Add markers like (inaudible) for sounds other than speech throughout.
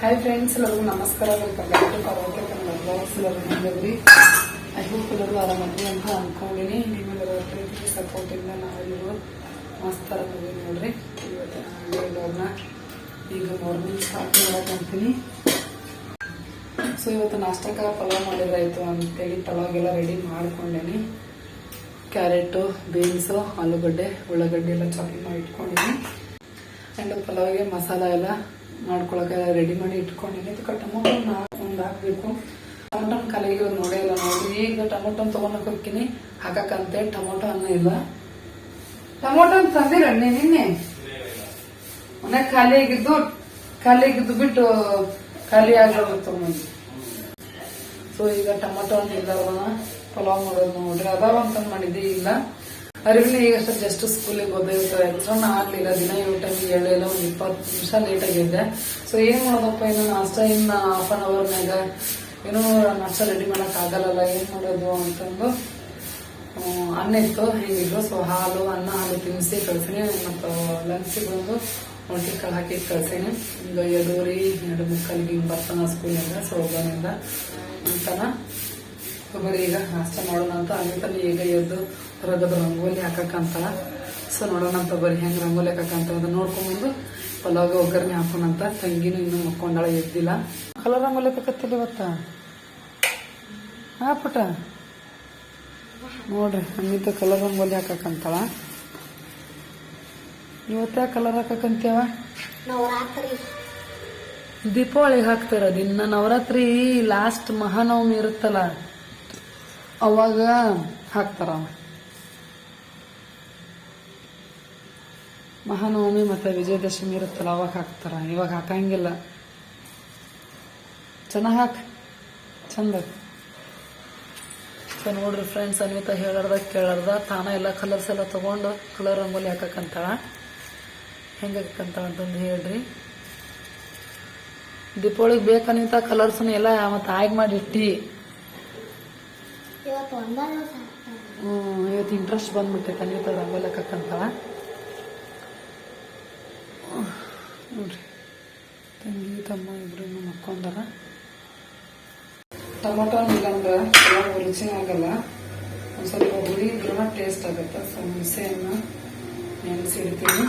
Hi friends ಎಲ್ಲರಿಗೂ ನಮಸ್ಕಾರ. Welcome back to karaoke Kannada blogs ಎಲ್ಲರೂ ಹೆಂಗದ್ರಿ ಐ ಹೋಪ್ ಎಲ್ಲರೂ ಆರಾಮಾಗಿ ಅಂತ ಅನ್ಕೊಂಡಿನಿ. ನಿಮ್ಮೆಲ್ಲರ ಪ್ರೀತಿ ಸಪೋರ್ಟಿಂದ ನಾವೆಲ್ಲರೂ ಮಸ್ತ್ ಆರಾಮದ್ವಿ ನೋಡ್ರಿ. ಇವತ್ತು ನಾನು ಬ್ಲಾಗ್ನ ಈಗ ಮಾರ್ನಿಂಗ್ ಸ್ಟಾರ್ಟ್ ಮಾಡೋಕೆ ಅಂತೀನಿ. ಸೊ ಇವತ್ತು ನಾಷ್ಟಕ್ಕೆ ಪಲಾವ್ ಮಾಡಿದ್ರಾಯ್ತು ಅಂತೇಳಿ ಪಲಾವ್ಗೆಲ್ಲ ರೆಡಿ ಮಾಡ್ಕೊಂಡೇನಿ. ಕ್ಯಾರೆಟು ಬೀನ್ಸು ಆಲೂಗಡ್ಡೆ, ಉಳ್ಳಾಗಡ್ಡೆ ಎಲ್ಲ ಚಾಪಿ ಮಾಡಿ ಇಟ್ಕೊಂಡಿನಿ ಆ್ಯಂಡ್ ಪಲಾವ್ಗೆ ಮಸಾಲ ಎಲ್ಲ ಮಾಡ್ಕೊಳಕ್ಕೆ ರೆಡಿ ಮಾಡಿ ಇಟ್ಕೊಂಡಿನಿ ಅದಕ್ಕೆ ಟೊಮೊಟೊ ಒಂದು ಹಾಕಬೇಕು. ಟೊಮೊಟೊನ ಕಲೆಗೆ ನೋಡೇ ಇಲ್ಲ ನೋಡಿ ಈಗ ಟೊಮೊಟೊ ತೊಗೊಂಡೋಗಿ ಹೋಗ್ತೀನಿ. ಹಾಕಕ್ಕಂತೆ ಟೊಮೊಟೊ ಅನ್ನ ಇಲ್ಲ ಟೊಮೊಟೊ ತಂದಿರ ನಿನ್ನೆ? ಮನೆ ಖಾಲಿ ಆಗಿದ್ದು ಖಾಲಿ ಆಗಿದ್ದು ಬಿಟ್ಟು ಖಾಲಿ ಆಗಿರೋದು ತಗೊಂಡು ಸೊ ಈಗ ಟೊಮೊಟೊ ಇಲ್ಲ ಪಲಾವ್ ಮಾಡೋದು ನೋಡ್ರಿ. ಅದಾವ ಅಂತಂದು ಮಾಡಿದ್ದೆ, ಇಲ್ಲ. ಅರಿವಿನ ಅಷ್ಟೇ ಜಸ್ಟ್ ಸ್ಕೂಲಿಗೆ ಓದಿರ್ತಾರೆ ಎಕ್ಸಾಮ್ ಆಗ್ಲಿಲ್ಲ, ದಿನ ಏಳು ಟೈಮ್ ಏಳಿಲ್ಲ ಒಂದು ಇಪ್ಪತ್ತು ನಿಮಿಷ ಲೇಟ್ ಆಗಿದ್ದೆ ಸೊ ಏನು ಮಾಡೋದಪ್ಪ, ಇನ್ನು ನಾಷ್ಟ, ಇನ್ನು ಹಾಫ್ ಆನ್ ಅವರ್ ಮ್ಯಾಗ ಏನೋ ನಾಷ್ಟ ರೆಡಿ ಮಾಡಕ್ ಏನು ಮಾಡೋದು ಅಂತಂದು ಅನ್ನ ಇತ್ತು ಹೇಗಿದ್ರು ಸೊ ಹಾಲು, ಅನ್ನ, ಹಾಲು ತಿನ್ನಿಸಿ ಕಳ್ಸೀನಿ, ಮತ್ತು ಲಂಚಿಗೆ ಬಂದು ಮೊಳಕೆ ಕಾಳು ಹಾಕಿ ಕಳ್ಸೀನಿ. ಈಗ ಎರಡೂವರೆ ಎರಡು ಮುಕ್ಕಲ್ಗೆ ಹಿಂಗೆ ಬರ್ತಾನ ಸ್ಕೂಲಿಂದ ಸೊ ಹೋಗೋನಿಂದ ಅಂತಾನ. ಒಬ್ಬರು ಈಗ ನಾಷ್ಟ ಮಾಡೋಣ ಅಂತ ಅನಿತಾನ ಈಗ ಎದ್ದು ಹೊರಗದ ರಂಗೋಲಿ ಹಾಕಕ್ಕಂತಾಳ. ಸೊ ನೋಡೋಣ ಅಂತ ಬರೀ ಹೆಂಗ್ ರಂಗೋಲಿ ಹಾಕಕ್ಕಂತ ಅದನ್ನ ನೋಡ್ಕೊಂಡ್ಬಂದು ಪಲಾವ್ಗೆ ಒಗ್ಗರಣೆ ಹಾಕೋಣಂತ ತಂಗಿನೂ ಇನ್ನೂ ಮಕ್ಕೊಂಡಾಳ ಎದ್ದಿಲ್ಲ. ಕಲರ್ ರಂಗೋಲಿ ಹಾಕತ್ತಿಲ್ಲ ಇವತ್ತ? ಹಾ ಪುಟ ನೋಡ್ರಿ ಹಂಗಿದ್ದ ಕಲರ್ ರಂಗೋಲಿ ಹಾಕಕ್ಕಂತಾಳ. ಇವತ್ತ ಕಲರ್ ಹಾಕಕ್ಕಂತೇವ ದೀಪಾವಳಿಗೆ ಹಾಕ್ತಾರ ದಿನ ನವರಾತ್ರಿ ಲಾಸ್ಟ್ ಮಹಾನವಮಿ ಇರುತ್ತಲ್ಲ. ಅವಾಗ ಹಾಕ್ತಾರ. ಮಹಾನವಮಿ ಮತ್ತೆ ವಿಜಯದಶಮಿ ಇರುತ್ತಲ್ಲ, ಅವಾಗ ಹಾಕ್ತಾರ. ಇವಾಗ ಹಾಕಂಗಿಲ್ಲ. ಚೆನ್ನಾಗಿ ಹಾಕ್. ಚಂದ. ಸೊ ನೋಡ್ರಿ ಫ್ರೆಂಡ್ಸ್ ಅನಿತಾ ಹೇಳಾರ್ದ, ಕೇಳಾರ್ದ. ತಾನ ಎಲ್ಲ ಕಲರ್ಸ್ ಎಲ್ಲ ತಗೊಂಡು ಕಲರ್ ರಂಗೋಲಿ ಹಾಕಕ್ಕಂತಾಳ ಹೆಂಗೆ ಹಾಕಂತಾಳ ಅಂತಂದು ಹೇಳ್ರಿ. ದೀಪಾವಳಿಗೆ ಬೇಕಂತ ಕಲರ್ಸ್ನ ಎಲ್ಲ ಮತ್ತೆ ಆಯ್ಕೆ ಮಾಡಿ ಇಟ್ಟಿ ಇವತ್ತು ಇಂಟ್ರೆಸ್ಟ್ ಬಂದ್ಬಿಟ್ಟೈತೆ ಅನಿತ ರಂಗೋಲಿ ಹಾಕಕ್ಕಂತಾಳ ನೋಡ್ರಿ, ತಂಗಿ, ತಮ್ಮ ಇಬ್ರು ಮಕ್ಕೊಂಡಾರ. ಟೊಮೊಟೊ ಇಲ್ಲಂದ್ರೆ ಪಲಾವ್ ರುಚಿ ಆಗಲ್ಲ. ಒಂದು ಸ್ವಲ್ಪ ಹುಳಿ ಇದ್ರೂ ಟೇಸ್ಟ್ ಆಗುತ್ತೆ. ಸೊ ಹುಣಸೆಯನ್ನು ನೆನೆಸಿಡ್ತೀನಿ.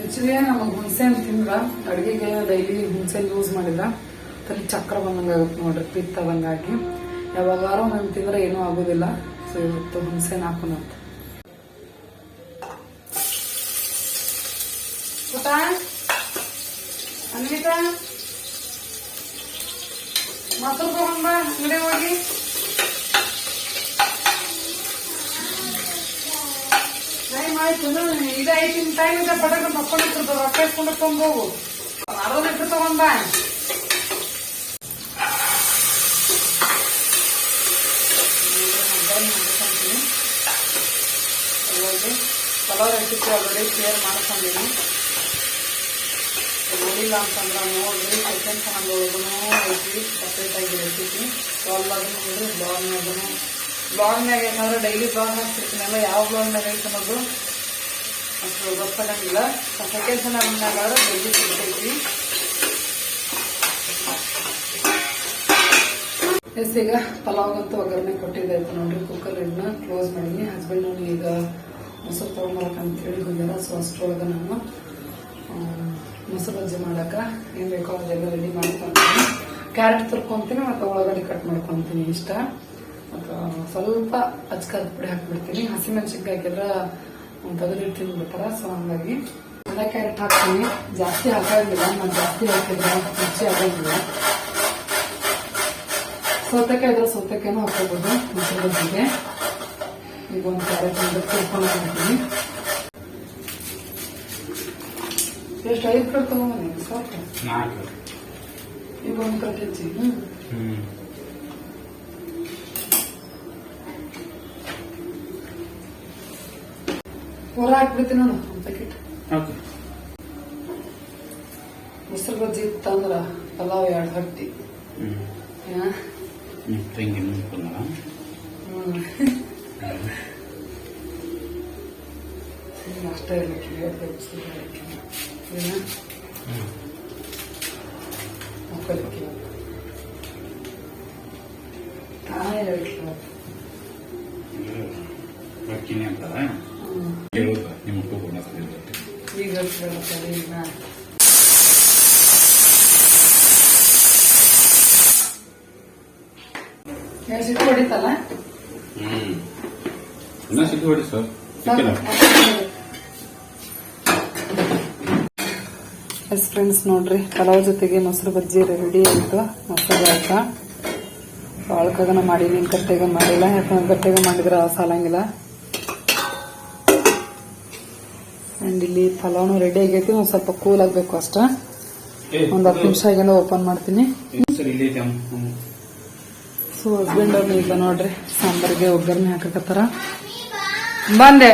ಆ್ಯಕ್ಚುಲಿ ನಮಗೆ ಹುಣಸೆ ಹಣ್ಣು ತಿಂದ ಅಡುಗೆಗೆ ಡೈಲಿ ಹುಣಸೆ ಯೂಸ್ ಮಾಡಿದ್ರ? ತಲೆ ಚಕ್ರ ಬಂದಂಗೆ ಆಗುತ್ತೆ ನೋಡ್ರಿ ಪಿತ್ತ ಬಂಗಾಗಿ ಯಾವಾಗಾರು ತಿಂದ್ರೆ ಏನೂ ಆಗೋದಿಲ್ಲ. ಸೊ ಇವತ್ತು ಹುಣಸೆ ಹಣ್ಣು ಹಾಕೋಣಂತ ಪುಟ ಅನ್ವಿತಾ. ತಗೊಂಡ್ ಹೋಗಿ. ಟೈಮ್ ಇದು ಪಟಕ ಮಕ್ಕಳು ರೊಕ್ಕ ಇಟ್ಕೊಂಡು ತೊಗೊಂಬೋಗು ಅರವತ್ತು ಲೀಟ್ರ್ ತಗೊಂಡ್ ಪಲಾವ್ ರೆಸಿಪಿ ಆಲ್ರೆಡಿ ಶೇರ್ ಮಾಡ್ಕೊಂಡಿನಿ. ನೋಡಿಲ್ಲ ಅಂತಂದ್ರೆ ನೋಡ್ರಿ ಸೆಕೆಂಡ್ ಚೆನ್ನಾಗಿ ಐತಿ ಸಪ್ರೇಟ್ ಆಗಿ ರೆಸಿಪಿ ಸಾಲ್ವ್ ಆಗಿ ನೋಡ್ರಿ ಬ್ಲಾಗ್ನಾಗೂ ಬ್ಲಾಗ್ನಾಗ ಏನಂದ್ರೆ ಡೈಲಿ ಬ್ಲಾಗ್ ಹಾಕ್ತಿರ್ತೀನಲ್ಲ ಯಾವ ಬ್ಲಾಗ್ನಾಗ ಐತೆ ಅನ್ನೋದು ಅಷ್ಟು ಗೊತ್ತಾಗಂಗಿಲ್ಲ. ಸೆಕೆಂಡ್ ಚೆನ್ನಾಗ ಡೈಲಿ ಸಿಗ್ತೈತಿ ಎಸ್, ಈಗ ಪಲಾವ್ಗಂತೂ ಒಗ್ಗರಣೆ ಕೊಟ್ಟಿದ್ದಾಯ್ತು ನೋಡ್ರಿ. ಕುಕ್ಕರ್ ಇದನ್ನ ಕ್ಲೋಸ್ ಮಾಡಿ. ಹಸ್ಬೆಂಡ್ ಈಗ ಮೊಸರು ತೊಗೊಂಬರಕ್ಕೆ ಅಂತೇಳಿ ಹೋಗ್ಯಾರ ಸೊ ಅಷ್ಟರೊಳಗೆ ನಾನು ಮೊಸರು ಬಜ್ಜಿ ಮಾಡೋಕೆ ಏನು ಬೇಕೋ ಅದೆಲ್ಲ ರೆಡಿ ಮಾಡ್ಕೊತೀನಿ. ಕ್ಯಾರೆಟ್ ತುರ್ಕೊತೀನಿ ಮತ್ತು ಒಳಗಡೆ ಕಟ್ ಮಾಡ್ಕೊಂತೀನಿ ಇಷ್ಟ. ಮತ್ತು ಸ್ವಲ್ಪ ಅಚ್ಕಾದ ಪುಡಿ ಹಾಕ್ಬಿಡ್ತೀನಿ. ಹಸಿಮೆಣಸಿನ್ಕಾಯಿ ಹಾಕಿದ್ರೆ ತೆಗೆದಿಟ್ಟು ತಿಂದ್ಬಿಡ್ತಾರ ಸೊ ಹಂಗಾಗಿ ಅದ ಕ್ಯಾರೆಟ್ ಹಾಕ್ತೀನಿ. ಜಾಸ್ತಿ ಹಾಕಿಲ್ಲ ನಾನು ಜಾಸ್ತಿ ಹಾಕಿದ್ರೆ ರುಚಿ ಆಗೋದಿಲ್ಲ. ಸೌತೆಕಾಯಿ ಇದ್ರೆ ಸೌತೆಕಾಯಿನೂ ಹಾಕೋಬಹುದು ಮೊಸರು ಬಜ್ಜಿಗೆ. ಈಗ ಒಂದು ಕ್ಯಾರೆಟ್ ತಿಳ್ಕೊಂಡು ಹಾಕ್ತೀನಿ ಎಷ್ಟು ಐದು ಕಡೆ ತಗೊಂಬಂದಿ ಸಾಕು ಈಗ ಒಂದು ಕಡೆ ಹೆಚ್ಚಿ ಹ್ಮ್. ಹ್ಮ್. ಹೊರ ಹಾಕ್ಬಿಡ್ತೀನಿ ನಾನು ಒಂದು ಪ್ಯಾಕೆಟ್ ಮೊಸರು ಬಜ್ಜಿ ಇತ್ತಂದ್ರ ಪಲಾವ್ ಎರಡು ಹಟ್ಟಿ ಹ್ಮ್. ತೆಂಗಿನ ನಿಮ್ಮ ತಂಗಿ ಮುಂದ್ಕೊಂಡ ಹ್ಮ್ ಅಷ್ಟೇ ಇವತ್ತು ಇದನ್ನ ಮಕ್ಕಳಿಗೆ ತಾನೇ ಹೇಳ್ತಾರೆ ಬರ್ತೀನಿ. ನಿಮ್ಮ ಈಗ ಹೇಳ್ತಾರೆ ಈಗ ಎಷ್ಟು ಸಿಟ್ಟು ಹೊಡಿತಲ್ಲ ಹ್ಮ್ ಇನ್ನ ಸಿಟ್ಟು ಹೊಡಿ ಸರ್ ಸಿಕ್ಕಿಲ್ಲ ಎಸ್ ಫ್ರೆಂಡ್ಸ್ ನೋಡ್ರಿ ಪಲಾವ್ ಜೊತೆಗೆ ಮೊಸರು ಬಜ್ಜಿ ರೆಡಿ ಆಯಿತು ಮೊಸರು ಆಯ್ತ? ಬಾಳ್ಕಾಗನ ಮಾಡಿ ನೀನ್ ಗಟ್ಟೆಗೆ ಮಾಡಿಲ್ಲ. ಯಾಕಂದ್ರೆ ಗಟ್ಟೆಗೆ ಮಾಡಿದ್ರೆ ಸಾಲಂಗಿಲ್ಲ ಅಂಡ್ ಇಲ್ಲಿ ಪಲಾವ್ನು ರೆಡಿ ಆಗೈತಿ ಒಂದು ಸ್ವಲ್ಪ ಕೂಲ್ ಆಗಬೇಕು ಅಷ್ಟ. ಒಂದು ಹತ್ತು ನಿಮಿಷ ಆಗಿಂದ ಓಪನ್ ಮಾಡ್ತೀನಿ. ಸೊ ಹಸ್ಬೆಂಡ್ ಅವ್ರನ್ನ ಈಗ ನೋಡ್ರಿ ಸಾಂಬಾರ್ಗೆ ಒಗ್ಗರಣೆ ಹಾಕಕತ್ತಾರ. ಬಂದೆ.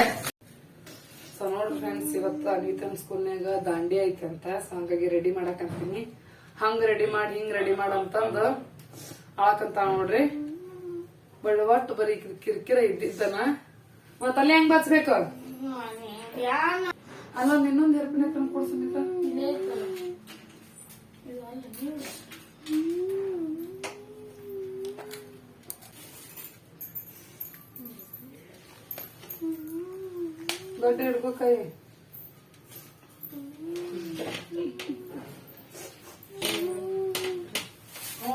ಅನಿತನ್ ಸ್ಕೂಲ್ನಾಗ ದಾಂಡಿ ಐತೆ ಅಂತ ಸೊ ಹಂಗಾಗಿ ರೆಡಿ ಮಾಡಕಂತೀನಿ ಹಂಗ ರೆಡಿ ಮಾಡಿ, ಹಿಂಗ್ ರೆಡಿ ಮಾಡಂತಂದು ಆಳಕಂತ ನೋಡ್ರಿ. ಬಳ್ಳ ಒಟ್ಟು ಬರೀ ಕಿರ್ಕಿರ ಇದ್ದಿದ್ದನ. ಮತ್ತ ಅಲ್ಲಿ ಹೆಂಗ್ ಬಚ್ಬೇಕು? ಅಲ್ಲ ಇನ್ನೊಂದ್ ಹೆರ್ಪಿನ ತಂದು ಕೊಡ್ಸಿದ್ದ ದೊಡ್ಡ ಹಿಡ್ಕೋ ಕೈ.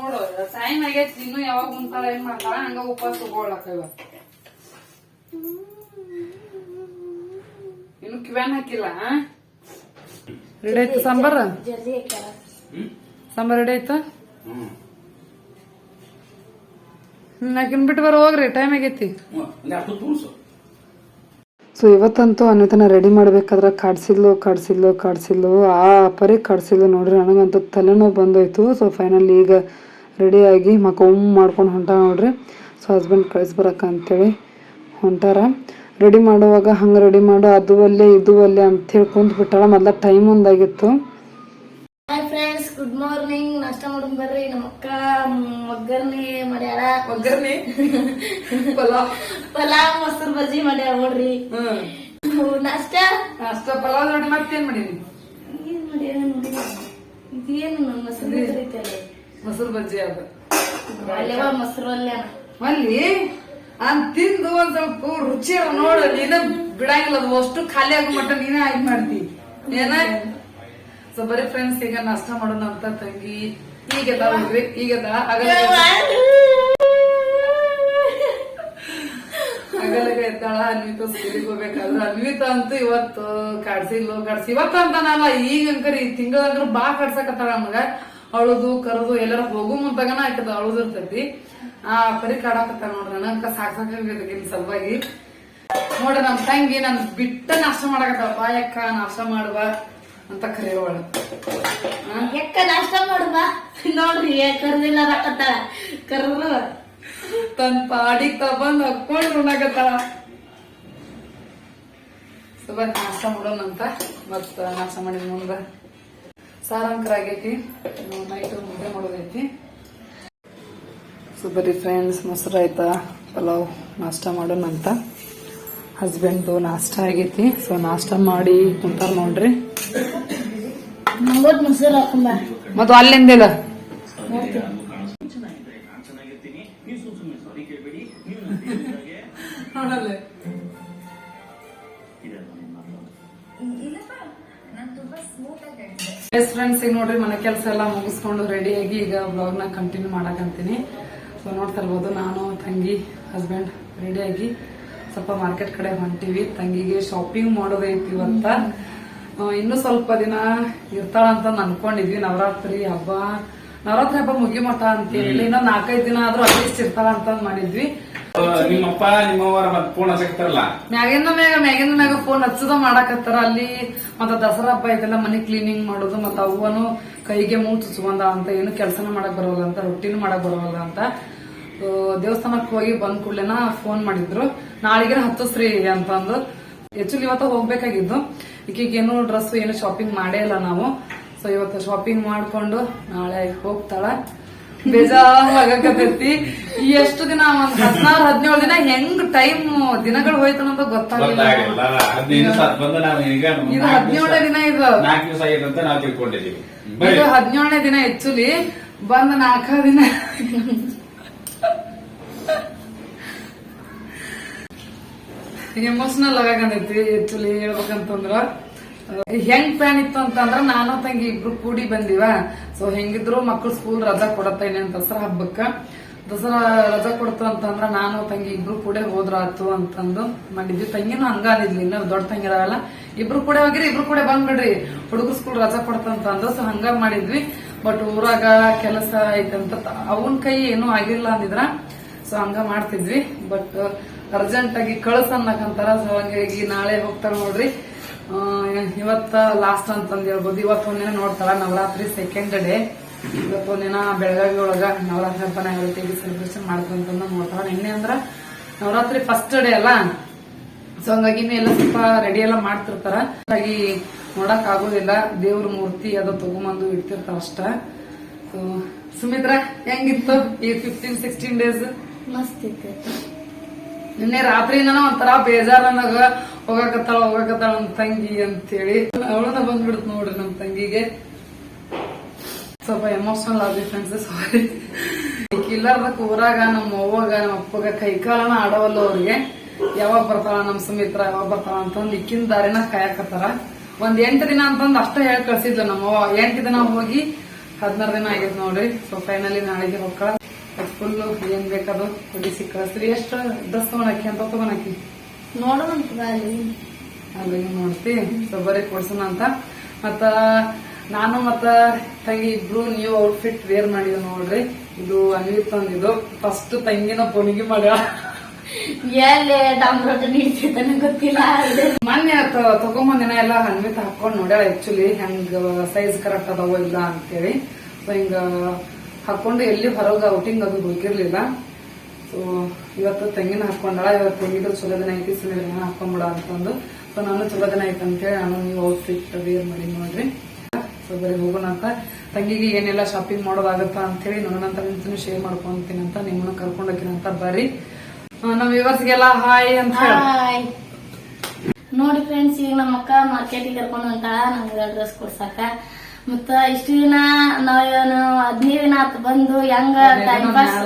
ನೋಡು ಟೈಮ್ ಆಗೈತಿ ಇನ್ನು ಯಾವಾಗ ಮುಂತಾಳ ಏನ್ ಮಾಡ್ತಾಳ ಹಂಗ ಉಪವಾಸ ತಗೊಳಕ ಇನ್ನು ಕಿವ್ಯಾನ್ ಹಾಕಿಲ್ಲ ರೆಡಿ ಆಯ್ತು ಸಾಂಬಾರ? ಸಾಂಬಾರ್ ರೆಡಿ ಆಯ್ತು. ನಾಕಿನ್ ಬಿಟ್ಟು ಬರೋ ಹೋಗ್ರಿ ಟೈಮ್ ಆಗೈತಿ. ಸೊ ಇವತ್ತಂತೂ ಅನ್ವಿತನ ರೆಡಿ ಮಾಡ್ಬೇಕಾದ್ರೆ ಕಾಡ್ಸಿದ್ಲು ಕಾಡ್ಸಿದ್ಲು ಕಾಡ್ಸಿದ್ಲು ಆ ಪರಿ ಕಾಡ್ಸಿದ್ಲು ನೋಡ್ರಿ ನನಗಂತೂ ತಲೆನೋವು ಬಂದೋಯ್ತು. ಸೊ ಫೈನಲ್ ಈಗ ರೆಡಿಯಾಗಿ ಮಕ್ಕ ಉಮ್ ಮಾಡ್ಕೊಂಡು ಹೊಂಟ ನೋಡ್ರಿ. ಸೊ ಹಸ್ಬೆಂಡ್ ಕಳಿಸ್ಬರಕ ಅಂತೇಳಿ ಹೊಂಟಾರ. ರೆಡಿ ಮಾಡುವಾಗ ಹಂಗೆ ರೆಡಿ ಮಾಡು ಅದು ಅಲ್ಲೇ ಇದು ಅಲ್ಲೇ ಅಂತ ಹೇಳಿ ಕುಂತ್ ಬಿಟ್ಟಾಳ. ಮೊದಲ ಟೈಮ್ ಒಂದಾಗಿತ್ತು. ಹಾಯ್ ಫ್ರೆಂಡ್ಸ್ ಗುಡ್ ಮಾರ್ನಿಂಗ್ ನಾಷ್ಟ ಮಾಡೋಣ ಬರ್ರಿ. ನಮ್ಮ ಅಕ್ಕ ಮ್, ಒಗ್ಗರ್ಣಿ ಮಾಡ್ಯಾಳ. ಒಗ್ಗರ್ನಿ (laughs) ಪಲಾವ್. ಪಲಾವ್ ಮೊಸರು ಬಜ್ಜಿ ಮಾಡ್ಯಾಳ ನೋಡ್ರಿ. ನಾಷ್ಟ? ನಾಷ್ಟ ಪಲಾವ್ ನೋಡಿ ಮತ್ತೇನ್ ಮಾಡೀನಿ ಏನ್ ಮಾಡ್ಯಾಳ ನೋಡಿ ಇದೇನು ನಮ್ಮ ಮೊಸರು ಕರಿತಲ್ಲ ಮೊಸರು ಬಜ್ಜಿ ಅದು. ಅಲ್ಲೇವ ಮೊಸರು ಅಲ್ಲೇ ಅಲ್ಲಿ ಅದ್ ತಿಂದು ಒಂದ್ ಸ್ವಲ್ಪ ರುಚಿ ನೋಡ ನೀನ ಬಿಡಂಗಿಲ್ಲ ಅದು. ಅಷ್ಟು ಖಾಲಿ ಆಗೋ ಮಟ್ಟ ನೀನೇ ಆಗಿ ಮಾಡ್ತಿ. ಏನ? ಸೊ ಬರೀ ಫ್ರೆಂಡ್ಸ್ ಈಗ ನಾಷ್ಟ ಮಾಡೋಣ ಅಂತ ತಂಗಿ. ಈಗ ಹೋಗ್ರಿ ಈಗ ಅಗಲಗ ಎದ್ದಾಳ ಅನ್ವಿತ ಸ್ಕೂಲಿಗೆ ಹೋಗ್ಬೇಕಾದ್ರೆ. ಅನ್ವಿತ ಅಂತೂ ಇವತ್ತು ಕಾಡ್ಸಿಲ್ಲ ಕಾಡ್ಸಿ. ಇವತ್ತು ಅಂತ ನಾನ ಈಗ ಅಂಕರ್ ಈ ತಿಂಗಳಂದ್ರ ಬಾ ಕಾಡ್ಸಕತ್ತಾಳ ನಮಗ. ಅಳುದು ಕರದು ಎಲ್ಲಾರ ಹೋಗು ಮುಂತಾಗನ ಆಯ್ತದ ಅಳುದಿರ್ತೈತಿ ಆ ಪರಿ ಕಾಡಾಕತ್ತ ನೋಡ್ರಿ ನನಗ ಸಾಕ್ ಸಾಕಾಗೈತಿ ಸಲುವಾಗಿ. ನೋಡ್ರಿ ನಮ್ ತಂಗಿ ನನ್ ಬಿಟ್ಟ ನಾಷ್ಟ ಮಾಡಕತ್ತ ಬಾಯಕ್ಕ ನಾಷ್ಟ ಮಾಡುವ ಅಂತ ಕರೆಯೋಳ. ಎಕ್ಕ ನಾಷ್ಟ ಮಾಡುವ? ನೋಡ್ರಿ ಕರ್ದಿಲ್ಲ ಹಾಕತ್ತಾಳ ಕರ್ದ್ರು ತನ್ ಪಾಡಿ ತಗೊಂಡ್ ಹಾಕೊಂಡ್ ಉಣ್ಣಾಕತ್ತಾಳ. ಸೊ ನಾಶ ನಾಷ್ಟ ಮಾಡೋಣ ಅಂತ ಮತ್ತ ನಾಷ್ಟ ಮಾಡಿದ ಮುಂದ ಸಾರಂಕರ ಆಗೈತಿ ನೈಟ್ ಮುದ್ದೆ ಮಾಡೋದೈತಿ ಸೊ ಬರೀ ಫ್ರೆಂಡ್ಸ್ ಮೊಸರು ಆಯ್ತಾ? ಪಲಾವ್ ನಾಷ್ಟ ಮಾಡೋಣ ಅಂತ. ಹಸ್ಬೆಂಡ್ದು ನಾಷ್ಟ ಆಗೈತಿ. ಸೊ ನಾಷ್ಟ ಮಾಡಿ ಕುಂತಾರ ನೋಡ್ರಿ. ಮತ್ತು ಅಲ್ಲಿಂದಿಲ್ಲ ಎಸ್ ಫ್ರೆಂಡ್ಸ್ ಈಗ ನೋಡ್ರಿ ಮನೆ ಕೆಲಸ ಎಲ್ಲ ಮುಗಿಸ್ಕೊಂಡು ರೆಡಿಯಾಗಿ ಈಗ ಬ್ಲಾಗ್ನ ಕಂಟಿನ್ಯೂ ಮಾಡಕಂತೀನಿ ಸೊ ನೋಡ್ತಾ ಇರ್ಬೋದು ನಾನು ತಂಗಿ ಹಸ್ಬೆಂಡ್ ರೆಡಿಯಾಗಿ ಸ್ವಲ್ಪ ಮಾರ್ಕೆಟ್ ಕಡೆ ಹೊಂಟಿವಿ. ತಂಗಿಗೆ ಶಾಪಿಂಗ್ ಮಾಡೋದೈತಿ ಅಂತ ಇನ್ನು ಸ್ವಲ್ಪ ದಿನ ಇರ್ತಾಳ ಅಂತ ಅನ್ಕೊಂಡಿದ್ವಿ. ನವರಾತ್ರಿ ಹಬ್ಬ. ನವರಾತ್ರಿ ಹಬ್ಬ ಮುಗಿಮಠ ಅಂತ ಹೇಳಿ ಇನ್ನೊಂದ್ ನಾಲ್ಕೈದು ದಿನ ಆದ್ರೂ ಅಟ್ಲೀಸ್ಟ್ ಇರ್ತಾಳ ಅಂತ ಮಾಡಿದ್ವಿ ನಿಮ್ಮಪ್ಪ ನಿಮ್ಮವರ ಮತ್ ಫೋನ್ ಹಚ್ಚಕ್ತಾರಲ್ಲ ಮ್ಯಾಗಿಂದ ಮ್ಯಾಗ ಮ್ಯಾಗಿಂದ ಮ್ಯಾಗ ಫೋನ್ ಹಚ್ಚದ ಮಾಡಕತ್ತಾರ ಅಲ್ಲಿ. ಮತ್ತ ದಸರಾ ಹಬ್ಬ ಐತೆಲ್ಲ, ಮನಿ ಕ್ಲೀನಿಂಗ್ ಮಾಡೋದು, ಮತ್ತ ಅವ್ವನು ಕೈಗೆ ಮೂ ಚುಚ್ಕೊಂಡ ಅಂತ ಏನು ಕೆಲಸನ ಮಾಡಕ್ ಬರೋಲ್ಲ ಅಂತ ರೊಟ್ಟಿನೂ ಮಾಡಕ್ ಬರೋಲ್ಲ ಅಂತ ದೇವಸ್ಥಾನಕ್ಕೆ ಹೋಗಿ ಬಂದ್ ಕೂಡ್ಲೆನ ಫೋನ್ ಮಾಡಿದ್ರು. ನಾಳೆಗೆ ಅಂತ ಅಂತಂದು. ಆಕ್ಚುಲಿ ಇವತ್ತ ಹೋಗ್ಬೇಕಾಗಿದ್ದು. ಏನು ಡ್ರೆಸ್ ಏನು ಶಾಪಿಂಗ್ ಮಾಡೇ ಇಲ್ಲ ನಾವು. ಸೊ ಇವತ್ತು ಶಾಪಿಂಗ್ ಮಾಡ್ಕೊಂಡು ನಾಳೆ ಹೋಗ್ತಾಳ. ಬೇಜಾರಾಗಕತ್ತೈತಿ ಎಷ್ಟು ದಿನ ಒಂದ್ ಹದಿನಾರು ಹದಿನೇಳು ದಿನ ಹೆಂಗ್ ಟೈಮ್ ದಿನಗಳು ಹೋಯ್ತು ಅಂತ ಗೊತ್ತಾಗಿಲ್ಲ ಇದು ಹದಿನೇಳನೇ ದಿನ ಇದು. ಇದು ಹದಿನೇಳನೇ ದಿನ ಹೆಚ್ಚುಲಿ. ಬಂದ ನಾಲ್ಕ ದಿನ. ಎಮೋಷನಲ್ ಆಗಕಂತೈತಿ ಆಕ್ಚುಲಿ ಹೇಳ್ಬೇಕಂತಂದ್ರ? ಹೆಂಗ್ ಪ್ಲಾನ್ ಇತ್ತು ಅಂತಂದ್ರ ನಾನು ತಂಗಿ ಇಬ್ರು ಕೂಡಿ ಬಂದಿವ. ಸೊ ಹೆಂಗಿದ್ರು ಮಕ್ಳು ಸ್ಕೂಲ್ ರಜಾ ಕೊಡತ್ತೇನೆ ಅಂತ ದಸರಾ ಹಬ್ಬಕ್ಕ. ದಸರಾ ರಜಾ ಕೊಡ್ತು ಅಂತಂದ್ರ ನಾನು ತಂಗಿ ಇಬ್ರು ಕೂಡ ಹೋದ್ರಾತು ಅಂತಂದು ಮಾಡಿದ್ವಿ. ತಂಗಿನೂ ಹಂಗ ಅನಿದ್ಲಿ, ಇನ್ನ ದೊಡ್ಡ ತಂಗಿ ಇಬ್ರು ಕೂಡ ಹೋಗಿರಿ, ಇಬ್ರು ಕೂಡ ಬಂದ್ಬಿಡ್ರಿ. ಹುಡುಗರು ಸ್ಕೂಲ್ ರಜಾ ಕೊಡ್ತಂತಂದು ಸೊ ಹಂಗ ಮಾಡಿದ್ವಿ. ಬಟ್ ಊರಾಗ ಕೆಲಸ ಐತಂತ ಅವನ್ ಕೈ ಏನೂ ಆಗಿಲ್ಲ ಅಂದಿದ್ರ ಸೊ ಹಂಗ ಮಾಡ್ತಿದ್ವಿ. ಬಟ್ ಅರ್ಜೆಂಟ್ ಆಗಿ ಕಳ್ಸ ಅನ್ನಕಂತಾರ ಸೊ ಹಂಗಾಗಿ ನಾಳೆ ಹೋಗ್ತಾರ ನೋಡ್ರಿ. ಇವತ್ತ ಲಾಸ್ಟ್ ಅಂತಂದು ಹೇಳ್ಬೋದು. ಇವತ್ತು ಒಂದಿನ ನೋಡ್ತಾರ ನವರಾತ್ರಿ ಸೆಕೆಂಡ್ ಡೇ ಇವತ್ತು ಒಂದಿನ ಬೆಳಗಾವಿ ಒಳಗ ನವರಾತ್ರಿ ಹಬ್ಬನ ಹೇಳ್ತೀವಿ ಸೆಲೆಬ್ರೇಷನ್ ಮಾಡ್ಕೊಂತಂದ ನೋಡ್ತಾರ. ನಿನ್ನೆ ಅಂದ್ರ ನವರಾತ್ರಿ ಫಸ್ಟ್ ಡೇ ಅಲ್ಲ? ಸೊ ಹಂಗಾಗಿ ಎಲ್ಲ ಸ್ವಲ್ಪ ರೆಡಿ ಎಲ್ಲ ಮಾಡ್ತಿರ್ತಾರ. ಹಾಗಾಗಿ ನೋಡಕ್ ಆಗೋದಿಲ್ಲ. ದೇವ್ರ ಮೂರ್ತಿ ಅದು ತಗೊಂಬಂದು ಇಡ್ತಿರ್ತಾರ ಅಷ್ಟ. ಸೊ ಸುಮಿತ್ರಾ ಹೆಂಗಿತ್ತು ಈ ಫಿಫ್ಟೀನ್ ಸಿಕ್ಸ್ಟೀನ್ ಡೇಸ್ ಮಸ್ತ್ ಇತ್ತು. ನಿನ್ನೆ ರಾತ್ರಿಯಿಂದನ ಒಂಥರ ಬೇಜಾರ ನನಗ ಹೋಗಾಕತ್ತಾಳ ಹೋಗಾಕತ್ತಾಳ ನಮ್ ತಂಗಿ ಅಂತೇಳಿ. ಅವಳನ್ನ ಬಂದ್ಬಿಡುತ್ತ ನೋಡ್ರಿ ನಮ್ ತಂಗಿಗೆ. ಸ್ವಲ್ಪ ಎಮೋಷನಲ್ ಆಗಿ ಫ್ರೆಂಡ್ಸ್ ಸಾರಿ ಇಲ್ಲಾರ್ದಕ್ ಊರಾಗ, ನಮ್ಮ ಅವ್ವಾಗ, ನಮ್ಮ ಅಪ್ಪಗ ಕೈಕಾಲನ ಆಡವಲ್ಲ ಅವ್ರಿಗೆ. ಯಾವಾಗ ಬರ್ತಾಳ ನಮ್ ಸುಮಿತ್ರ ಯಾವಾಗ ಬರ್ತಾಳ ಅಂತಂದ್ ಇಕ್ಕಿನ ದಾರಿನ ಕಾಯಕತ್ತಾರ. ಒಂದ್ ಎಂಟು ದಿನ ಅಂತಂದ್ ಅಷ್ಟ ಹೇಳಿ ಕಳ್ಸಿದ್ಲು ನಮ್ಮ ಅವ್ವ. ಎಂಟು ದಿನ ಹೋಗಿ ಹದಿನಾರು ದಿನ ಆಗಿದ್ ನೋಡ್ರಿ. ಸೊ ಫೈನಲಿ ನಾಳೆಗೆ ಹೋಗ್ಕಳ. ಫುಲ್ ಏನ್ ಬೇಕದು? ಕೊಡಿಸಿ ಕಳಿಸ್ರಿ ಎಷ್ಟು? ಡ್ರೆಸ್ ತಗೊಂಡಾಕಿ ಅಂತ ತಗೊಂಡಾಕಿ ಅಲ್ಲಿ ಅಲ್ಲಿ ನೋಡ್ತಿ ಬರೀ ಕೊಡ್ಸೋಣ ಅಂತ. ಮತ್ತ ನಾನು ಮತ್ತ ತಂಗಿ ಇಬ್ರು ನೀವು ಔಟ್ಫಿಟ್ ವೇರ್ ಮಾಡಿದ ನೋಡ್ರಿ. ಇದು ಅನ್ವಿ ತಂದಿದ್ದು ಫಸ್ಟ್ ತಂಗಿನ ಪೊಣಿಗೆ ಮಾಡ್ಯಾಳ. ಎಲ್ಲಿ ಡಾಂಬ್ರೋಟ ನೀಡ್ತಿದ್ದಾನೆ ಗೊತ್ತಿಲ್ಲ. ಮೊನ್ನೆ ತಗೊಂಬಂದಿನ ಎಲ್ಲ ಅನ್ವಿತ ಹಾಕೊಂಡ್ ನೋಡ್ಯಾಳ ಆಕ್ಚುಲಿ ಹೆಂಗ್ ಸೈಜ್ ಕರೆಕ್ಟ್ ಅದಾವ ಇಲ್ಲ ಅಂತೇಳಿ. ಸೊ ಹಿಂಗ ಹಾಕೊಂಡು ಎಲ್ಲಿ ಹೊರಗ ಔಟಿಂಗ್ ಅದು ಹೋಗಿರ್ಲಿಲ್ಲ. ಸೊ ಇವತ್ತು ತೆಂಗಿನ ಹಾಕೊಂಡಳ, ಇವತ್ತು ತೆಂಗಿದ್ರು ಚಲೋ ದಿನ ಐತಿ ಸುಮ್ಮನೆ ಹಾಕೊಂಡ್ಬಿಡ ಅಂತಂದು. ಸೊ ನಾನು ಚಲೋ ದಿನ ಐತೆ ಅಂತೇಳಿ ನಾನು ನೀವು ಔಟ್ಫಿಟ್ ವೇರ್ ಮಾಡಿ ನೋಡ್ರಿ. ಸೊ ಬರೀ ಹೋಗೋಣ ಅಂತ. ತಂಗಿಗೆ ಏನೆಲ್ಲ ಶಾಪಿಂಗ್ ಮಾಡೋದಾಗತ್ತಾ ಅಂತೇಳಿ ನೋಡೋಣಂತ ನಿಂತೂ ಶೇರ್ ಮಾಡ್ಕೊಂತೀನಿ ಅಂತ, ನಿಮ್ಮನ್ನ ಕರ್ಕೊಂಡು ಹೋಗಿನ ಅಂತ ಬರ್ರಿ. ನಮ್ಮ ನಮ್ ವ್ಯೂವರ್ಸ್ಗೆಲ್ಲ ಹಾಯ್ ಅಂತ ನೋಡಿ ಫ್ರೆಂಡ್ಸ್ ಈಗ ನಮ್ಮ ಅಕ್ಕ ಮಾರ್ಕೆಟಿಗೆ ಕರ್ಕೊಂಡು ಅಂತ ನಮ್ಗೆ ಡ್ರೆಸ್ ಕೊಡ್ಸಾಕ. ಮತ್ತ ಇಷ್ಟು ದಿನ ನಾವೇನು ಹದಿನೈದು ದಿನ ಆತ್ ಬಂದು ಹೆಂಗ ಟೈಮ್ ಪಾಸ್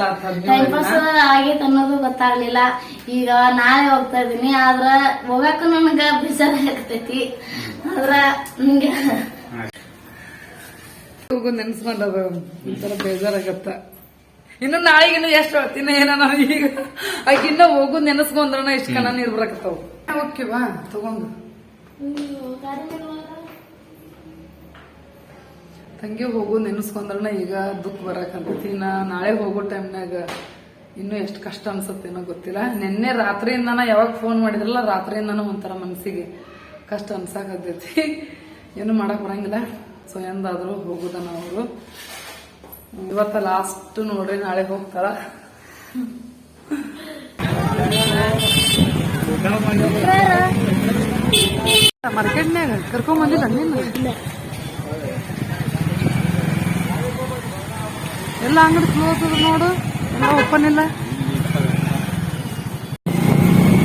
ಟೈಮ್ ಪಾಸ್ ಆಗೇತ್ ಅನ್ನೋದು ಗೊತ್ತಾಗ್ಲಿಲ್ಲ. ಈಗ ನಾಳೆ ಹೋಗ್ತಾ ಇದೀನಿ ಆದ್ರ ಹೋಗಾಕ ನನಗ ಬೇಜಾರಾಗ್ತೈತಿ ಆದ್ರ ನಿಂಗೆ ಹೋಗು ನೆನ್ಸ್ಕೊಂಡದ ಒಂಥರ ಬೇಜಾರಾಗತ್ತ. ಇನ್ನು ನಾಳೆಗೆ ಇನ್ನು ಎಷ್ಟು ಹೇಳ್ತೀನಿ ಏನ ನಾನು ಈಗ. ಇನ್ನ ಹೋಗು ನೆನೆಸ್ಕೊಂಡ್ರನ ಇಷ್ಟು ಕಣ ನೀರ್ ಬರಕತ್ತಾವ. ಓಕೆವಾ ತಗೊಂಡು. ತಂಗಿ ಹೋಗು ನೆನೆಸ್ಕೊಂಡ್ರನ ಈಗ ದುಃಖ ಬರಕಂತೈತಿ. ನಾ ನಾಳೆ ಹೋಗೋ ಟೈಮ್ನಾಗ ಇನ್ನೂ ಎಷ್ಟು ಕಷ್ಟ ಅನ್ಸತ್ತೇನೋ ಗೊತ್ತಿಲ್ಲ. ನಿನ್ನೆ ರಾತ್ರಿಯಿಂದನ ಯಾವಾಗ ಫೋನ್ ಮಾಡಿದ್ರಲ್ಲ ರಾತ್ರಿಯಿಂದನ ಒಂಥರ ಮನಸ್ಸಿಗೆ ಕಷ್ಟ ಅನ್ಸಾಕತ್ತೈತಿ. ಏನು ಮಾಡಕ್ ಬರಂಗಿಲ್ಲ. ಸೊ ಎಂದಾದ್ರೂ ಹೋಗುದನ ಅವರು. ಇವತ್ತ ಲಾಸ್ಟ್ ನೋಡ್ರಿ ನಾಳೆ ಹೋಗ್ತಾರ. ಮಾರ್ಕೆಟ್ನಾಗ ಕರ್ಕೊಂಡ್ ಬಂದಿಲ್ಲ ಎಲ್ಲ ಅಂಗಡಿ ಕ್ಲೋಸ್ ಅದ ನೋಡು. ಎಲ್ಲ ಓಪನ್ ಇಲ್ಲ.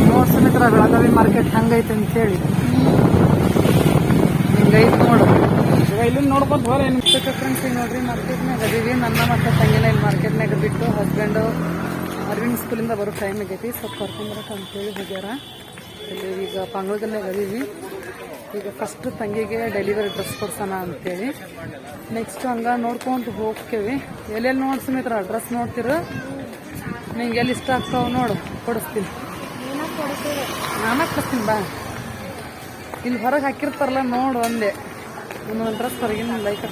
ನೋಡ್ ಸಮೇತರ ಬೆಳಗಾವಿ ಮಾರ್ಕೆಟ್ ಹಂಗೈತೆ ಅಂತ ಹೇಳಿ. ಹಿಂಗೈತೆ ನೋಡು. ಇಲ್ಲಿ ನೋಡ್ಬೋದು ಹೋರ ಏನು ಫ್ರೆಂಡ್ಸ್ ಈಗ ನೋಡ್ರಿ ಮಾರ್ಕೆಟ್ನಾಗ ಅದೀವಿ. ನನ್ನ ಮತ್ತೆ ತಂಗಿನ ಇಲ್ಲಿ ಮಾರ್ಕೆಟ್ನಾಗ ಬಿಟ್ಟು ಹಸ್ಬೆಂಡು ಅರವಿಂದ್ ಸ್ಕೂಲಿಂದ ಬರೋ ಟೈಮ್ ಆಗೈತಿ. ಸ್ವಲ್ಪ ಕರ್ಕೊಂಬರಕ್ಕೆ ಅಂತೇಳಿ ಹೋಗ್ಯಾರ. ಇಲ್ಲಿ ಈಗ ಪಂಗಳದಲ್ಲೇ ಅದೀವಿ. ಈಗ ಫಸ್ಟ್ ತಂಗಿಗೆ ಡೆಲಿವರಿ ಡ್ರೆಸ್ ಕೊಡ್ಸೋಣ ಅಂತೇಳಿ. ನೆಕ್ಸ್ಟ್ ಹಂಗ ನೋಡ್ಕೊಂಡು ಹೋಗ್ತೇವಿ. ಎಲ್ಲೆಲ್ಲಿ ನೋಡಿ ಸಮೇತರ ಡ್ರೆಸ್ ನೋಡ್ತೀರ? ನಿಂಗೆ ಎಲ್ಲಿ ಇಷ್ಟ ಆಗ್ತಾವ ನೋಡು, ಕೊಡಿಸ್ತೀನಿ. ನಾನಾಗ ಕೊಡ್ತೀನಿ, ಬಾ. ಇಲ್ಲಿ ಹೊರಗೆ ಹಾಕಿರ್ತಾರಲ್ಲ, ನೋಡು ಒಂದೇ ಒಂದೊಂದು ಡ್ರೆಸ್ ಹೊರಗಿನ ಲೈಕ್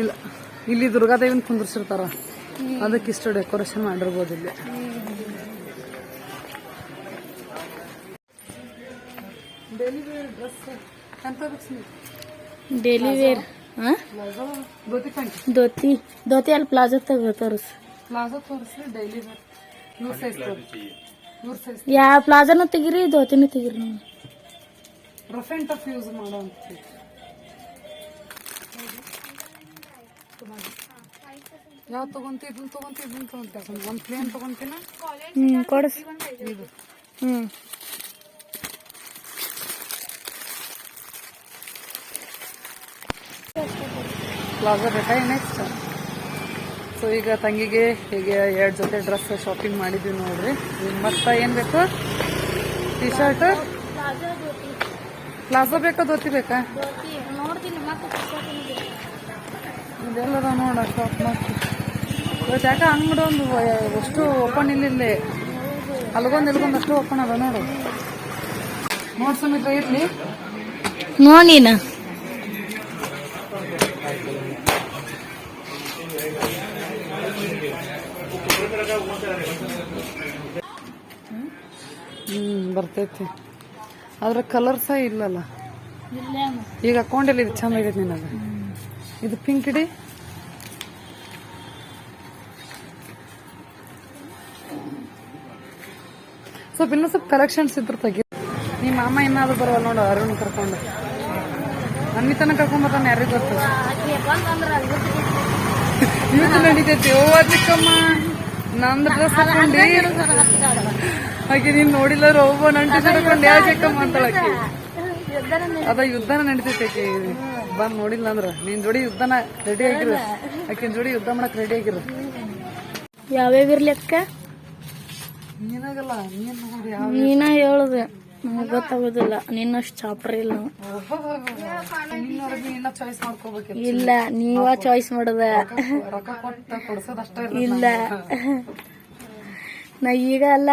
ಇಲ್ಲ. ಇಲ್ಲಿ ದುರ್ಗಾದೇವಿನ ಕುಂದ್ರಿಸಿರ್ತಾರ. ಅದಕ್ಕೆ ಇಷ್ಟು ಡೆಕೋರೇಷನ್ ಮಾಡಿರ್ಬೋದು ಇಲ್ಲಿ. ಡೆಲಿವರಿ ಡ್ರೆಸ್ ಎಂತ ಡೈಲಿ ವೇರ್ ಗೋತಿ ಪ್ಯಾಂಟ್ ಧೋತಿ ಧೋತಿ ಅಲ್ಲಿ ಪ್ಲಾಜೋ ತೆಗೆ ತೋರಿಸ್ ಪ್ಲಾಜೋ ತೋರಿಸ್ರಿ ಡೈಲಿ ವೇರ್ ಇವ್ರ ಸೈಜ್ ತೋರಿಸಿ ಇವ್ರ ಸೈಜ್ ಯಾವ ಪ್ಲಾಜಾನು ತೆಗಿರಿ ಧೋತಿನೂ ತೆಗಿರಿ ನೀವು ರಫ್ ಆ್ಯಂಡ್ ಟಫ್ ಯೂಸ್ ಮಾಡೋ ಅಂತ ಯಾವ ತಗೊಂತಿ ಇದನ್ನ ತಗೊಂತಿ ಇದನ್ನ ತಗೊಂತ ಒಂದ್ ಪ್ಲೇನ್ ತಗೊಂತೀನ ಹ್ಮ್ ಕೊಡಸ್ ಇದು ಹ್ಮ್ ಪ್ಲಾಜಾ ಬೇಕಾ ನೆಕ್ಸ್ಟ್ ಸೊ ಈಗ ತಂಗಿಗೆ ಹೀಗೆ ಎರಡು ಜೊತೆ ಡ್ರೆಸ್ ಶಾಪಿಂಗ್ ಮಾಡಿದ್ವಿ ನೋಡ್ರಿ. ನಿಮ್ಮ ಮತ್ತೆ ಏನ್ ಬೇಕು? ಟಿ ಶರ್ಟ್ ಪ್ಲಾಜಾ ಬೇಕಾ ಧೋತಿ ಬೇಕಾ? ಇದೆಲ್ಲದ ನೋಡ ಶಾಪ್ ಮಾಡ್ತೀವಿ ಇವತ್ತು ಯಾಕೆ ಅಂಗಡಿ ಒಂದು ಅಷ್ಟು ಓಪನ್ ಇಲ್ಲ ಇಲ್ಲಿ. ಅಲ್ಗೊಂದು ಇಲ್ಗೊಂದು ಅಷ್ಟು ಓಪನ್ ಅದ ನೋಡು. ನೋಡ್ ಸಮೇತ ಇರ್ಲಿ. ನೋಡಿನ ಹ್ಮ್ ಬರ್ತೈತಿ ಅದ್ರ ಕಲರ್ ಸಹ ಇಲ್ಲಲ್ಲ. ಇಲ್ಲ ಈಗ ಹಾಕೊಂಡಿಲ್ಲ ಇದು ಚಂದ ಇದೆ ನಿನಗೆ. ಇದು ಪಿಂಕ್ ಇಡಿ. ಸ್ವಲ್ಪ ಇನ್ನೂ ಸ್ವಲ್ಪ ಕಲೆಕ್ಷನ್ಸ್ ಇದ್ರ ತೆಗಿ. ನಿಮ್ಮ ಮಾಮ ಏನಾದ್ರು ಬರವಲ್ಲ ನೋಡು ಅರುಣ್ ಕರ್ಕೊಂಡು. ಅನ್ನಿತನ ಕರ್ಕೊಂಡ್ ಬರ್ತಾನೆ ಯಾರಿಗೆ ಬರ್ತದೆ ಇವತ್ತು ನಡೀತೈತಿ. ಓ ಅದಕ್ಕಮ್ಮ ನಂದು ಡ್ರೆಸ್ ಹಾಕೊಂಡಿ. ಹಾಗೆ ನೀನ್ ನೋಡಿಲ್ಲ ಒಬ್ಬ ನಂಟಿ ಹಾಕೊಂಡು ಯಾವ ಚಿಕ್ಕಮ್ಮ ಅಂತಾಳಕ್ಕೆ ಅದ ಯುದ್ಧನ ನಡೀತೈತಿ ಆಕಿ ಬಂದ್ ನೋಡಿಲ್ಲ ಅಂದ್ರ. ನಿನ್ ಜೋಡಿ ಯುದ್ಧನ ರೆಡಿ ಆಗಿರು. ಆಕಿನ ಜೋಡಿ ಯುದ್ಧ ಮಾಡಕ್ ರೆಡಿ ಆಗಿರು. ಯಾವ್ಯಾವ ಇರ್ಲಿಕ್ಕ ನೀನಾಗಲ್ಲ ನೀನ್ ನೋಡಿ ಯಾವ ನೀನ ಹೇಳುದು. ನಮಗ್ ಗೊತ್ತಾಗೋದಿಲ್ಲ. ನಿನ್ನಷ್ಟು ಚಾಪ್ರ ಇಲ್ಲ ಇನ್ನ ಚಾಯ್ಸ್ ಮಾಡ್ಕೋಬೇಕಿಲ್ಲ ಇಲ್ಲ ನೀವ ಚಾಯ್ಸ್ ಮಾಡದ. ರೊಕ್ಕ ಕೊಟ್ಟ ಕೊಡ್ಸೋದ್ ಅಷ್ಟೇ ಇಲ್ಲ. ನಾ ಈಗ ಅಲ್ಲ.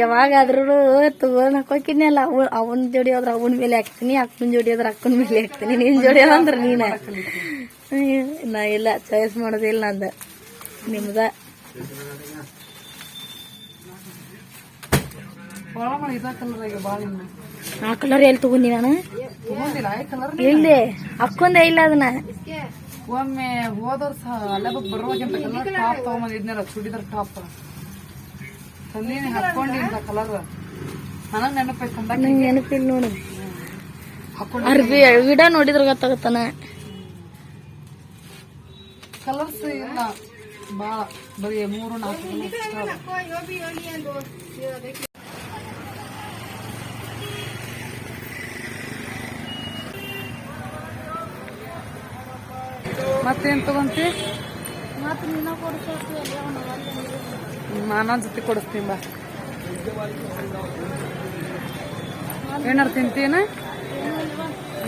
ಯಾವಾಗಾದ್ರೂ ತಗೊಂಡ್ ಹಾಕೋಕಿನಲ್ಲ ಅವ್ ಅವನ್ ಜೋಡಿ ಆದ್ರ ಅವನ ಮೇಲೆ ಹಾಕ್ತೀನಿ, ಅಕ್ಕನ ಜೋಡಿ ಆದ್ರ ಅಕ್ಕನ ಮೇಲೆ ಹಾಕ್ತೀನಿ. ನಿನ್ ಜೋಡಿ ಅಂದ್ರೆ ನೀನ. ನಾ ಇಲ್ಲ ಚಾಯ್ಸ್ ಮಾಡೋದಿಲ್ಲ ನಂದ. ನಿಮ್ದ? ಆ ಕಲರ್ ಎಲ್ಲಿ ತಗೊಂಡಿ ನಾನು? ಇಲ್ಲದೆ ಅಕ್ಕೊಂದೇ ಇಲ್ಲ ಅದನ್ನ. ಒಮ್ಮೆ ಹೋದವ್ರ ಬರುವಾಗ ಟಾಪ್ ತಗೊಂಬಂದಿದ್ನಲ್ಲ, ಚೂಡಿದಾರ್ ಟಾಪ್ ತಂದೀನಿ ಹಾಕೊಂಡಿಲ್ಲ ಕಲರ್ ನನಗ್ ನೆನಪೈತೆ ತಂದಾಗ ನಂಗೆ ನೆನಪಿಲ್ಲ ನೋಡು. ಹಾಕೊಂಡ್ ಅರ್ಬಿ ವಿಡ ನೋಡಿದ್ರ ಗೊತ್ತಾಗತ್ತಾನ. ಕಲರ್ಸ್ ಇಲ್ಲ. ಬಾಳ ಬರೀ ಮೂರು ನಾಲ್ಕು ಮತ್ತೇನು ತಗೊಂತಿ? ಮತ್ತೆ ನೀನ ಕೊಡ್ಸೋದು ನಾನೊಂದ್ ಜೊತೆ ಕೊಡಿಸ್ತೀನಿ ಬಾ. ಏನಾರು ತಿಂತೀನ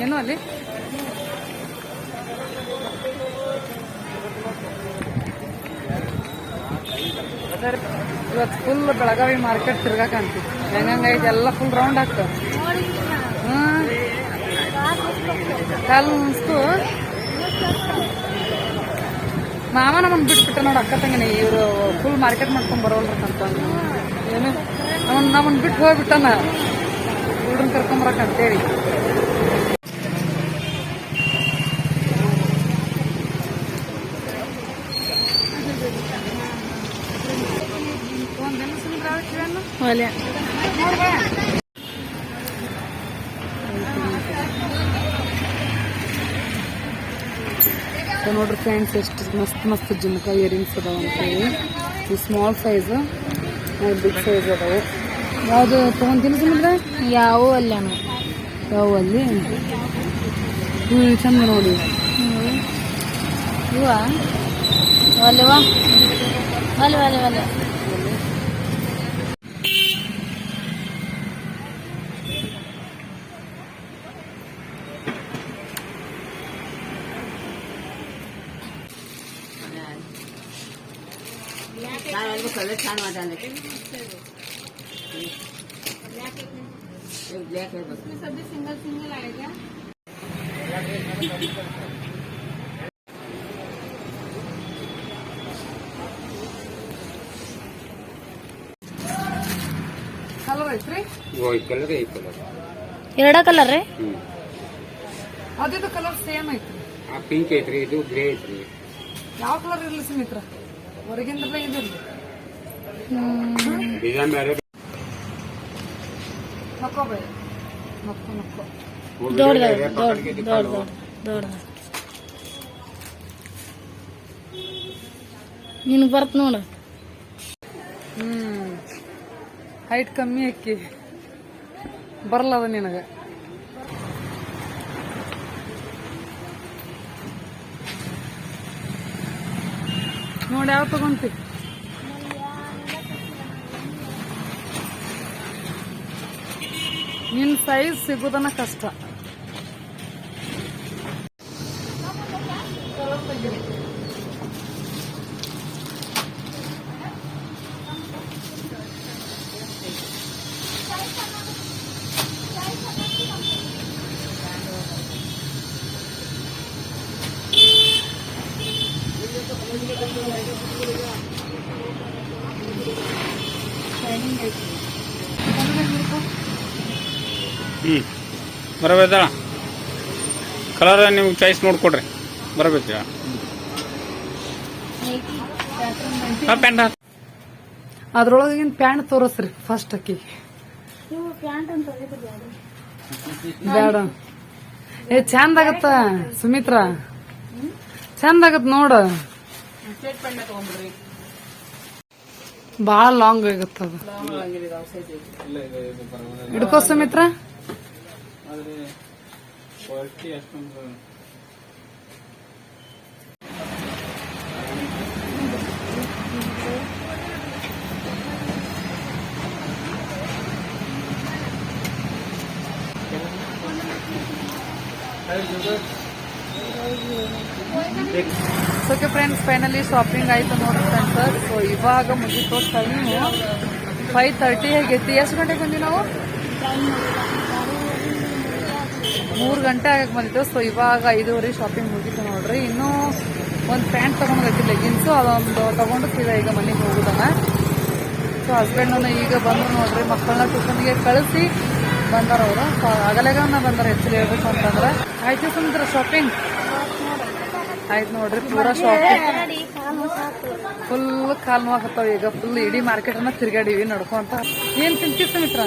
ಏನು ಅಲ್ಲಿ? ಇವತ್ತು ಫುಲ್ ಬೆಳಗಾವಿ ಮಾರ್ಕೆಟ್ ತಿರ್ಗಾಕಂತಿ ಹೆಂಗಂಗೈತಿ ಎಲ್ಲ ಫುಲ್ ರೌಂಡ್ ಆಗ್ತಾವೆ. ಹ್ಞೂ ಕಾಲು ಮುನ್ಸ್ತು ಮಾವ ನಮ್ಮನ್ ಬಿಟ್ಬಿಟ್ಟ ನೋಡು ಅಕ್ಕ ತಂಗಿನಿ ಇವರು ಫುಲ್ ಮಾರ್ಕೆಟ್ ಮಾಡ್ಕೊಂಡ್ ಬರೋಲ್ರಂತ ಏನು ನಮ್ಮನ್ ನಮ್ಮನ್ ಬಿಟ್ಟು ಹೋಗ್ಬಿಟ್ಟನ ಹುಡ್ರನ್ ಕರ್ಕೊಂಬರಕ್ ಅಂತೇಳಿ ಒಲೆ ಸೊ ನೋಡ್ರಿ ಫ್ರೆಂಡ್ಸ್ ಎಷ್ಟು ಮಸ್ತ್ ಮಸ್ತ್ ಜುಮ್ಕ ಇಯರಿಂಗ್ಸ್ ಅದಾವ ಅಂತೇಳಿ ಈ ಸ್ಮಾಲ್ ಸೈಜ್ ಬಿಗ್ ಸೈಜ್ ಅದಾವೆ. ಯಾವುದು ತಗೊಂತೀನಿ ಸುಮ್ಮನೆ ಯಾವ ಅಲ್ಲ ಯಾವ ಅಲ್ಲಿ? ಹ್ಞೂ ಚಂದ ನೋಡಿ. ಇವ ಒಲೆವಾ ಒಲೆ ಒಲೆ ಒಲೆ ಕಲರ್ ಐತ್ರಿ ಓ ಈ ಕಲರ್ ಈ ಕಲರ್ ಎರಡ ಕಲರ್ ರೀ ಹ್ಮ್ ಅದಿದು ಕಲರ್ ಸೇಮ್ ಐತ್ರಿ ಆ ಪಿಂಕ್ ಐತ್ರಿ ಇದು ಗ್ರೇ ಐತ್ರಿ ಯಾವ ಕಲರ್ ಇರ್ಲಿ ಸುಮಿತ್ರ ಹೊರಗಿಂದ್ರಲ್ಲೇ ಇದಿರ್ಲಿ ಡಿಸೈನ್ ಬೇರೆ ನಿನಗೆ ಬರ್ತ ನೋಡು ಹ್ಮ್ ಹೈಟ್ ಕಮ್ಮಿ ಅಕ್ಕಿ ಬರಲ್ಲ ಅದ ನಿನಗೆ ನೋಡಿ ಯಾವ ತಗೊಂತಿ ನಿನ್ ಸೈಜ್ ಸಿಗೋದನ್ನ ಕಷ್ಟ ಹ್ಞೂ ಬರಬೇಕಲ್ಲ? ಕಲರ್ ನೀವು ಚಾಯ್ಸ್ ನೋಡ್ಕೊಡ್ರಿ. ಬರಬೇಕು ಹಾಂ ಪ್ಯಾಂಟ್ ಅದ್ರೊಳಗಿನ ಪ್ಯಾಂಟ್ ತೋರಿಸ್ರಿ ಫಸ್ಟ್ ಅಕ್ಕಿ. ನೀವು ಪ್ಯಾಂಟ್ ಅಂತ ಬೇಡ ಏ ಚಂದ ಆಗತ್ತ ಸುಮಿತ್ರ? ಚಂದ ಆಗತ್ ನೋಡ. ಬಾಳ ಲಾಂಗ್ ಆಗತ್ತ ಅದು ಹಿಡ್ಕೋ ಸುಮಿತ್ರ. ಆದರೆ ಕ್ವಾಲಿಟಿ ಅಷ್ಟೊಂದು ಓಕೆ ಫ್ರೆಂಡ್ಸ್ ಫೈನಲಿ ಶಾಪಿಂಗ್ ಆಯ್ತು ನೋಡ್ರಿ ಫ್ರೆಂಡ್ಸ್ ಸೊ ಇವಾಗ ಮುಗಿತು ಟೈಮು ಫೈವ್ ತರ್ಟಿ ಆಗೈತಿ ಎಷ್ಟು ಗಂಟೆಗೆ ಬಂದ್ವಿ ನಾವು? ಮೂರು ಗಂಟೆ ಆಗಕ್ಕೆ ಬಂದಿತ್ತು. ಸೊ ಇವಾಗ ಐದುವರೆ ಶಾಪಿಂಗ್ ಮುಗೀತು ನೋಡ್ರಿ. ಇನ್ನೂ ಒಂದು ಪ್ಯಾಂಟ್ ತೊಗೊಂಡೋಗಿ ಲೆಗಿನ್ಸು ಅದೊಂದು ತೊಗೊಂಡು ಸೀದಾ ಈಗ ಮನೆಗೆ ಹೋಗುದನ ಸೊ ಹಸ್ಬೆಂಡನ್ನು ಈಗ ಬಂದು ನೋಡ್ರಿ ಮಕ್ಕಳನ್ನ ಟ್ಯೂಷನ್ಗೆ ಕಳಿಸಿ ಬಂದಾರ ಅವರು. ಸೊ ಆಗಲೇಗನ್ನ ಬಂದಾರ ಹೆಚ್ಚು ಹೇಳ್ಬೇಕು ಅಂತಂದ್ರೆ. ಆಯ್ತು ಸುಂದ್ರ ಶಾಪಿಂಗ್ ಆಯ್ತು ನೋಡ್ರಿ ಪೂರಾ ಶಾಪಿಂಗ್ ಫುಲ್ ಕಾಲ್ ನೋವಾಕತ್ತಾವ ಈಗ. ಫುಲ್ ಇಡೀ ಮಾರ್ಕೆಟನ್ನ ತಿರ್ಗಾಡಿವಿ ನಡ್ಕೊಂತ. ಏನ್ ತಿಂತಿ ಸುಮಿತ್ರ?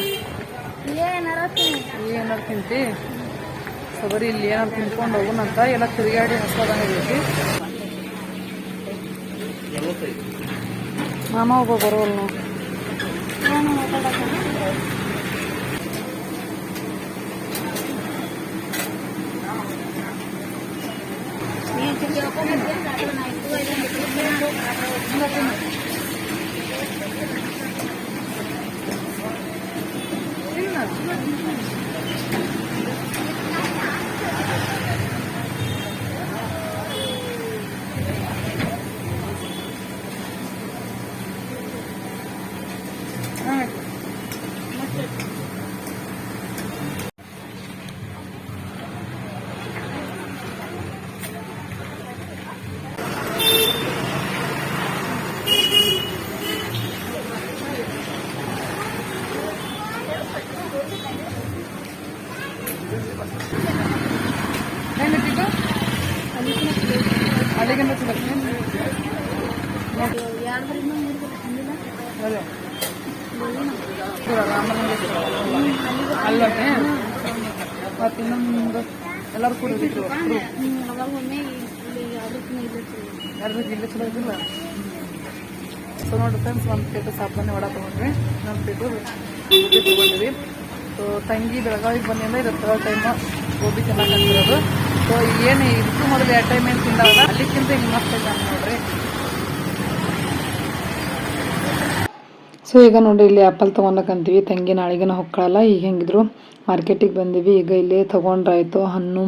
ಏನಾರ ತಿಂತಿ ಸೊ ಬರೀ ಇಲ್ಲಿ ಏನಾರು ತಿನ್ಕೊಂಡು ಹೋಗೋಣಂತ ಎಲ್ಲ ತಿರುಗಾಡಿ ಹಸ್ಕೋದಂಗೈತಿ ಮಾಮ ಒಬ್ಬ ಬರೋಲ್ ನಾವು ಹೆಂಗೈತಿದು ಅಲ್ಲಿಗಿಂತ ಚಲೋ ಅಲ್ಲ ಮತ್ತೆ ಇನ್ನೊಂದು ಎಲ್ಲರೂ ಕೂಡ ಯಾರ್ದು ಇಲ್ಲ ಚಲೋ ಇದ್ದಿಲ್ಲ ಸೊ ನೋಡಿ ಫ್ರೆಂಡ್ಸ್ ಒಂದು ಪ್ಲೇಟು ಸಾಬಾನೆ ವಡ ತೊಗೊಂಡ್ವಿ ನಮ್ಮ ಪ್ಲೇಟು ತೊಗೊಂಡ್ವಿ ಸೊ ತಂಗಿ ಬೆಳಗಾವಿಗೆ ಬಂದಿಂದ ಇದು ಥರ್ಡ್ ಟೈಮ್ ಗೋಬಿ ತಿನ್ನಕಂತಿರೋದು ಸೊ ಏನು ಇದಕ್ಕೂ ಮೊದಲು ಎರಡು ಟೈಮ್ ಏನು ತಿಂದಾವಲ್ಲ, ಅಲ್ಲಿಕ್ಕಿಂತ ಹಿಂಗೆ ಮಸ್ತ್ ನೋಡ್ರಿ. ಸೊ ಈಗ ನೋಡಿ ಇಲ್ಲಿ ಆ್ಯಪಲ್ ಅಂತೀವಿ. ತಂಗಿ ನಾಳೆಗೇನ ಹೊಕ್ಕಳಲ್ಲ, ಈಗ ಹೆಂಗಿದ್ರು ಮಾರ್ಕೆಟಿಗೆ ಬಂದೀವಿ. ಈಗ ಇಲ್ಲಿ ತೊಗೊಂಡ್ರಾಯ್ತು, ಹಣ್ಣು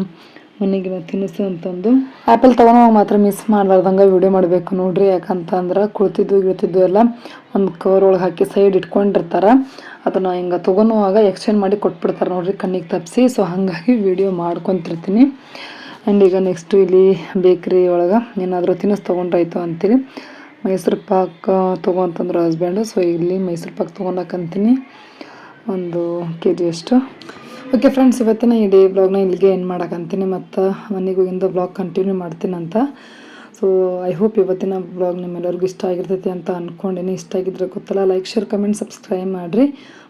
ಮನೆಗಿನ ತಿನಿಸು ಅಂತಂದು. ಆ್ಯಪಲ್ ತೊಗೊಳೋವಾಗ ಮಾತ್ರ ಮಿಸ್ ಮಾಡ್ಲಾರ್ದಂಗೆ ವಿಡಿಯೋ ಮಾಡಬೇಕು ನೋಡ್ರಿ. ಯಾಕಂತಂದ್ರೆ ಕುಳಿತಿದ್ದು ಗಿಳ್ತಿದ್ದು ಎಲ್ಲ. ಒಂದು ಕವರ್ ಒಳಗೆ ಹಾಕಿ ಸೈಡ್ ಇಟ್ಕೊಂಡಿರ್ತಾರೆ. ಅದನ್ನು ಹಿಂಗೆ ತೊಗೊಳುವಾಗ ಎಕ್ಸ್ಚೇಂಜ್ ಮಾಡಿ ಕೊಟ್ಬಿಡ್ತಾರೆ ನೋಡಿರಿ ಕಣ್ಣಿಗೆ ತಪ್ಪಿಸಿ ಸೊ ಹಾಗಾಗಿ ವಿಡಿಯೋ ಮಾಡ್ಕೊತಿರ್ತೀನಿ. ಆ್ಯಂಡ್ ಈಗ ನೆಕ್ಸ್ಟು ಇಲ್ಲಿ ಬೇಕ್ರಿ ಒಳಗೆ ಏನಾದರೂ ತಿನಿಸು ತೊಗೊಂಡ್ರಾಯ್ತು ಅಂತೀರಿ ಮೈಸೂರು ಪಾಕ್ ತೊಗೊಂತಂದ್ರು ಹಸ್ಬೆಂಡು ಸೊ ಇಲ್ಲಿ ಮೈಸೂರು ಪಾಕ್ ತೊಗೊಳಕಂತೀನಿ ಒಂದು ಕೆ ಜಿ ಅಷ್ಟು. ಓಕೆ ಫ್ರೆಂಡ್ಸ್ ಇವತ್ತಿನ ಈ ಡೇ ಬ್ಲಾಗ್ನ ಇಲ್ಲಿಗೆ ಏನು ಮಾಡೋಕ್ಕಂತೀನಿ ಮತ್ತು ಮನೆಗೆ ಹೋಗಿಂದ ಬ್ಲಾಗ್ ಕಂಟಿನ್ಯೂ ಮಾಡ್ತೀನಂತ. ಸೊ ಐ ಹೋಪ್ ಇವತ್ತಿನ ಬ್ಲಾಗ್ ನಿಮ್ಮೆಲ್ಲರಿಗೂ ಇಷ್ಟ ಆಗಿರ್ತೈತಿ ಅಂತ ಅಂದ್ಕೊಂಡಿನಿ ಇಷ್ಟ ಆಗಿದ್ರೆ ಗೊತ್ತಲ್ಲ ಲೈಕ್ ಶೇರ್ ಕಮೆಂಟ್ ಸಬ್ಸ್ಕ್ರೈಬ್ ಮಾಡಿರಿ.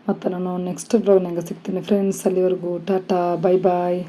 ಮತ್ತು ನಾನು ನೆಕ್ಸ್ಟ್ ಬ್ಲಾಗ್ನಾಗ ಸಿಗ್ತೀನಿ ಫ್ರೆಂಡ್ಸ್ ಅಲ್ಲಿವರೆಗೂ. Tata bye bye